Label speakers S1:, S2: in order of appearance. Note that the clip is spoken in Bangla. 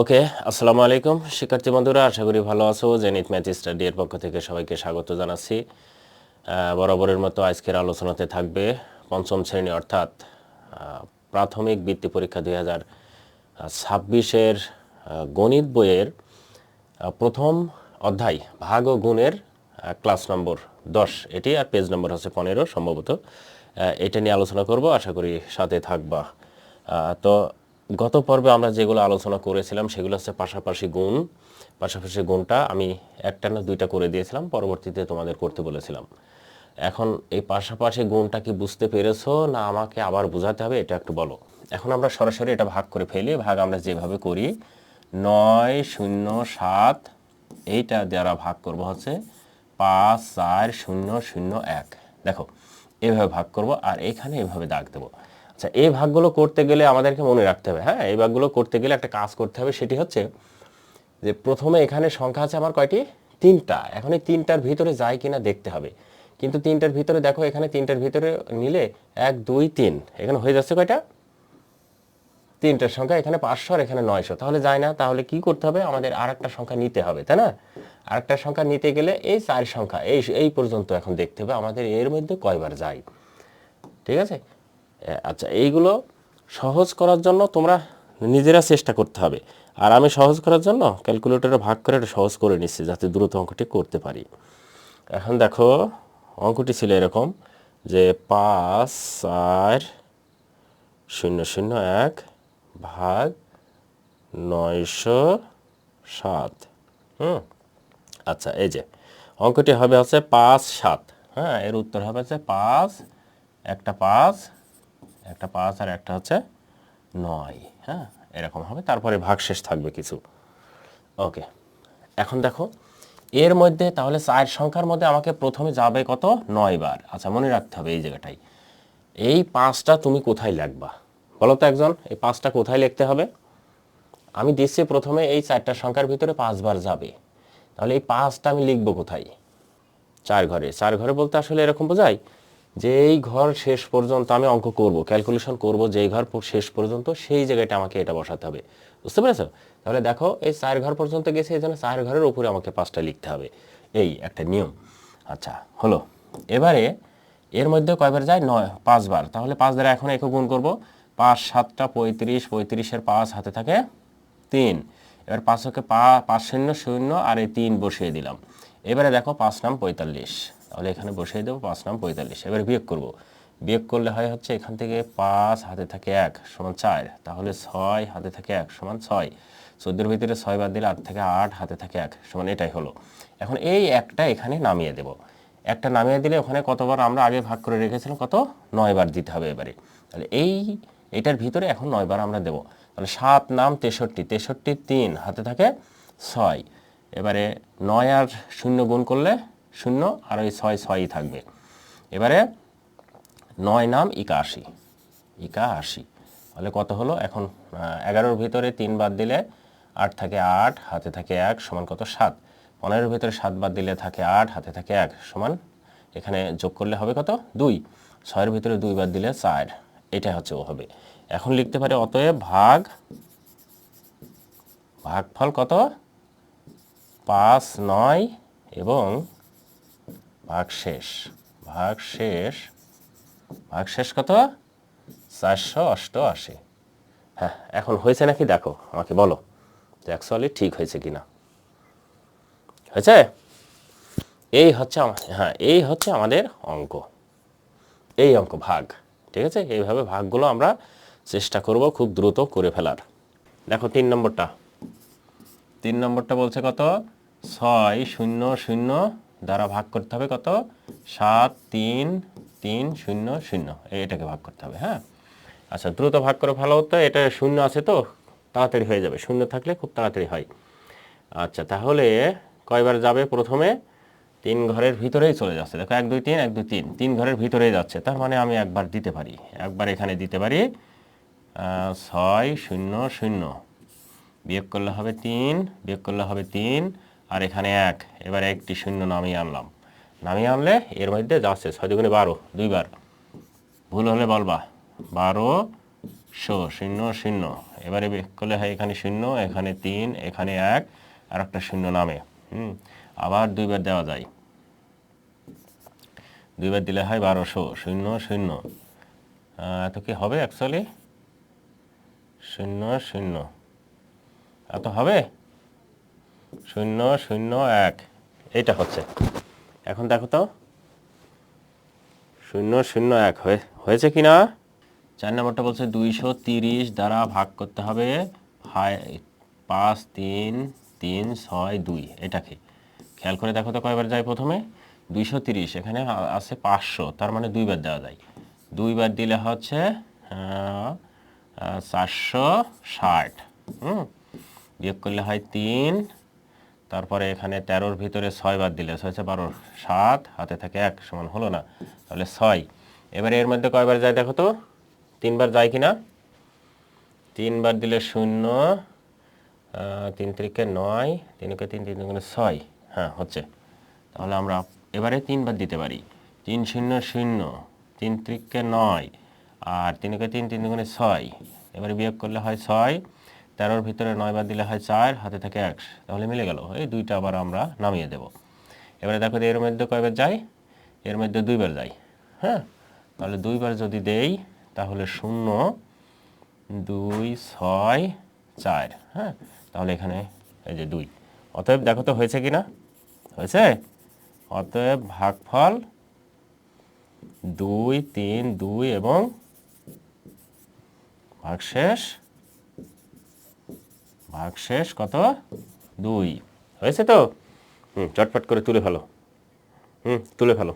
S1: ওকে, আসসালামু আলাইকুম। শিক্ষার্থী বন্ধুরা, আশা করি ভালো আছো। জেনিত ম্যাথ স্টাডি এর পক্ষ থেকে সবাইকে স্বাগত জানাচ্ছি। বরাবরের মতো আজকের আলোচনাতে থাকবে পঞ্চম শ্রেণি, অর্থাৎ প্রাথমিক বৃত্তি পরীক্ষা দুই হাজার ছাব্বিশের গণিত বইয়ের প্রথম অধ্যায়, ভাগ ও গুণের ক্লাস নম্বর দশ। এটি আর পেজ নম্বর হচ্ছে পনেরো সম্ভবত। এটা নিয়ে আলোচনা করব। আশা করি সাথে থাকবা। তো গত পর্বে আমরা যেগুলো আলোচনা করেছিলাম, সেগুলো হচ্ছে পাশাপাশি গুণ। পাশাপাশি গুণটা আমি একটা না দুইটা করে দিয়েছিলাম, পরবর্তীতে তোমাদের করতে বলেছিলাম। এখন এই পাশাপাশি গুণটা কি বুঝতে পেরেছ না আমাকে আবার বোঝাতে হবে, এটা একটু বলো। এখন আমরা সরাসরি এটা ভাগ করে ফেলি, ভাগ আমরা যেভাবে করি, নয়, শূন্য, সাত, এইটা দ্বারা ভাগ করব হচ্ছে পাঁচ, চার, শূন্য শূন্য, এক। দেখো, এভাবে ভাগ করব আর এখানে এভাবে দাগ দেবো। আচ্ছা এই ভাগগুলো করতে গেলে আমাদেরকে মনে রাখতে হবে হ্যাঁ? এই ভাগগুলো করতে গেলে একটা কাজ করতে হবে, সেটি হচ্ছে যে প্রথমে এখানে সংখ্যা আছে আমার কয়টি? তিনটা। এখন এই তিনটার ভিতরে যায় কিনা দেখতে হবে। কিন্তু তিনটার ভিতরে দেখো, এখানে তিনটার ভিতরে নিলে এক, দুই, তিন। এখানে হয়ে যাচ্ছে কয়টা? তিনটার সংখ্যা, এখানে পাঁচশো আর এখানে নয়শো। তাহলে যায় না, তাহলে কি করতে হবে? আমাদের আর একটা সংখ্যা নিতে হবে, তাই না? আর একটা সংখ্যা নিতে গেলে এই চার সংখ্যা, এই এই পর্যন্ত এখন দেখতে হবে, আমাদের এর মধ্যে কয়বার যায়। ঠিক আছে? আচ্ছা এইগুলো সহজ করার জন্য তোমরা নিজেরা চেষ্টা করতে হবে। আর আমি সহজ করার জন্য ক্যালকুলেটরে ভাগ করে এটা সহজ করে নিচ্ছি, যাতে দ্রুত অঙ্কটি করতে পারি। এখন দেখো, অঙ্কটি ছিল এরকম যে পাঁচ চার শূন্য শূন্য এক ভাগ নয়শো সাত। হুম? আচ্ছা এই যে, অঙ্কটি হবে হচ্ছে পাঁচ সাত। হ্যাঁ এর উত্তর হবে হচ্ছে পাঁচ, একটা পাঁচ একটা পাঁচ আর একটা হচ্ছে নয় হ্যাঁ? এরকম হবে। তারপরে ভাগশেষ থাকবে কিছু। ওকে। এখন দেখো, এর মধ্যে তাহলে চার সংখ্যার মধ্যে আমাকে প্রথমে যাবে কত? নয় বার। আচ্ছা মনে রাখতে হবে এই জায়গাটাই। এই পাঁচটা তুমি কোথায় লিখবা? বলো তো একজন, এই পাঁচটা কোথায় লিখতে হবে? আমি দিচ্ছি প্রথমে এই চারটা সংখ্যার ভিতরে পাঁচবার যাবে। তাহলে এই পাঁচটা আমি লিখব কোথায়? চার ঘরে। চার ঘরে বলতে আসলে এরকম বোঝায় যে এই ঘর শেষ পর্যন্ত আমি অঙ্ক করব ক্যালকুলেশন করব, যেই ঘর শেষ পর্যন্ত সেই জায়গাটা আমাকে এটা বসাতে হবে। বুঝতে পেরেছ? তাহলে দেখো, এই চার ঘর পর্যন্ত গেছে, এই জন্য চার ঘরের উপরে আমাকে পাঁচটা লিখতে হবে। এই একটা নিয়ম। আচ্ছা হলো। এবারে এর মধ্যে কয়বার যায়? নয়, পাঁচবার। তাহলে পাঁচ দ্বারা এখন একে গুণ করব। পাঁচ, সাতটা, পঁয়ত্রিশ, পঁয়ত্রিশের পাঁচ হাতে থাকে তিন। এবার পাঁচকে পা পাঁচ শূন্য শূন্য, আর এই তিন বসিয়ে দিলাম। এবারে দেখো, পাঁচ নাম পঁয়তাল্লিশ। তাহলে এখানে বসিয়ে দেবো, পাঁচ নাম পঁয়তাল্লিশ। এবারে বিয়োগ করব। বিয়োগ করলে হয় হচ্ছে এখান থেকে পাঁচ হাতে থাকে এক সমান চার। তাহলে ছয় হাতে থাকে এক সমান ছয়। চোদ্দোর ভিতরে ছয় বাদ দিলে আট থেকে আট হাতে থাকে এক সমান এটাই হলো। এখন এই একটা এখানে নামিয়ে দেব। একটা নামিয়ে দিলে ওখানে কতবার আমরা আগে ভাগ করে রেখেছিলাম, কত? নয়বার দিতে হবে এবারে। তাহলে এই, এটার ভিতরে এখন নয়বার আমরা দেব। তাহলে সাত নাম তেষট্টি তেষট্টি তিন হাতে থাকে ছয়। এবারে নয় আর শূন্য গুণ করলে শূন্য আর ওই ছয় ছয়ই থাকবে। এবারে নয় নাম একাশি। একাশি। তাহলে কত হলো? এখন এগারোর ভিতরে তিন বাদ দিলে আট থাকে আট, হাতে থাকে এক সমান কত? সাত। পনেরোর ভিতরে সাত বাদ দিলে থাকে আট, হাতে থাকে এক সমান, এখানে যোগ করলে হবে কত? দুই। ছয়ের ভিতরে দুই বাদ দিলে চার। এটা হচ্ছে ও হবে। এখন লিখতে পারে অতএব ভাগ, ভাগফল কত? পাঁচ, নয় এবং ভাগশেষ ভাগ শেষ। কত? চারশো অষ্টআশি। হ্যাঁ এখন হয়েছে নাকি দেখো, আমাকে বলো যে অ্যাকচুয়ালি ঠিক হয়েছে কিনা। হয়েছে? এই হচ্ছে হ্যাঁ এই হচ্ছে আমাদের অঙ্ক। এই অঙ্ক ভাগ, ঠিক আছে? এইভাবে ভাগগুলো আমরা চেষ্টা করব খুব দ্রুত করে ফেলার। দেখো তিন নম্বরটা। তিন নম্বরটা বলছে কত? ছয় শূন্য শূন্য দ্বারা ভাগ করতে হবে কত? সাত, তিন তিন, শূন্য শূন্য। এটাকে ভাগ করতে হবে হ্যাঁ? আচ্ছা দ্রুত ভাগ করে, ভালো হতো? এটা শূন্য আছে তো? তাড়াতাড়ি হয়ে যাবে। শূন্য থাকলে খুব তাড়াতাড়ি হয়। আচ্ছা তাহলে কয়বার যাবে প্রথমে? তিন ঘরের ভিতরেই চলে যাচ্ছে। দেখো, এক, দুই, তিন, এক, দুই, তিন। তিন ঘরের ভিতরেই যাচ্ছে। তার মানে আমি একবার দিতে পারি। একবার এখানে দিতে পারি। ছয়, শূন্য শূন্য। বিয়োগ করলে হবে তিন, বিয়োগ করলে হবে তিন। আর এখানে এক, এবার একটি শূন্য নামিয়ে আনলাম। নামিয়ে আনলে এর মধ্যে যাচ্ছে ছয় দুগুণে বারো, দুইবার। ভুল হলে বলবা। বারো, শো, শূন্য শূন্য। এবারে বের করলে হয় এখানে শূন্য, এখানে তিন, এখানে এক, আর একটা শূন্য নামে। হুম, আবার দুইবার দেওয়া যায়। দুইবার দিলে হয় বারোশো শূন্য শূন্য। এত কি হবে অ্যাকচুয়ালি শূন্য শূন্য। এত হবে? শূন্য শূন্য, এক। এইটা হচ্ছে। এখন দেখো তো। শূন্য শূন্য, এক। হয়ে, হয়েছে কি না চার নম্বরটা বলছে দুইশো তিরিশ দ্বারা ভাগ করতে হবে। পাঁচ, তিন তিন, ছয়, দুই। এটাকে। খেয়াল করে দেখো তো কয়বার যায় প্রথমে? দুইশো তিরিশ। এখানে আছে পাঁচশো। তার মানে দুইবার দেওয়া যায়। দুইবার দিলে হচ্ছে চারশো ষাট। হুম? বিয়োগ করলে হয় তিন তারপরে এখানে তেরোর ভিতরে ছয় বার দিলে হচ্ছে বারো সাত, হাতে থাকে এক, সমান হলো না। তাহলে ছয়। এবারে এর মধ্যে কয়বার যায় দেখো তো? তিনবার যায় কি না তিনবার দিলে শূন্য তিন তিরিকে নয় তিনকে তিন তিন দুগুণে ছয়। হ্যাঁ হচ্ছে। তাহলে আমরা এবারে তিনবার দিতে পারি। তিন শূন্য শূন্য, তিন ত্রিকে নয়, আর তিনকে তিন তিন দুগুণে ছয়। এবারে বিয়োগ করলে হয় ছয়। তেরোর ভিতরে নয় বার দিলে হয় চার, হাতে থাকে এক। তাহলে মিলে গেল। এই দুইটা আবার আমরা নামিয়ে দেব। এবারে দেখো এর মধ্যে কয়বার যায় এর মধ্যে দুইবার যায় হ্যাঁ? তাহলে দুইবার যদি দেই, তাহলে শূন্য, দুই, ছয়, চার। হ্যাঁ? তাহলে এখানে এই যে দুই। অতএব দেখো তো হয়েছে কি না হয়েছে? অতএব ভাগফল দুই, তিন, দুই এবং ভাগশেষ ভাগশেষ কত? দুই। হয়েছে তো? হুম চটপট করে তুলে ফেলো। হুম তুলে ফেলো।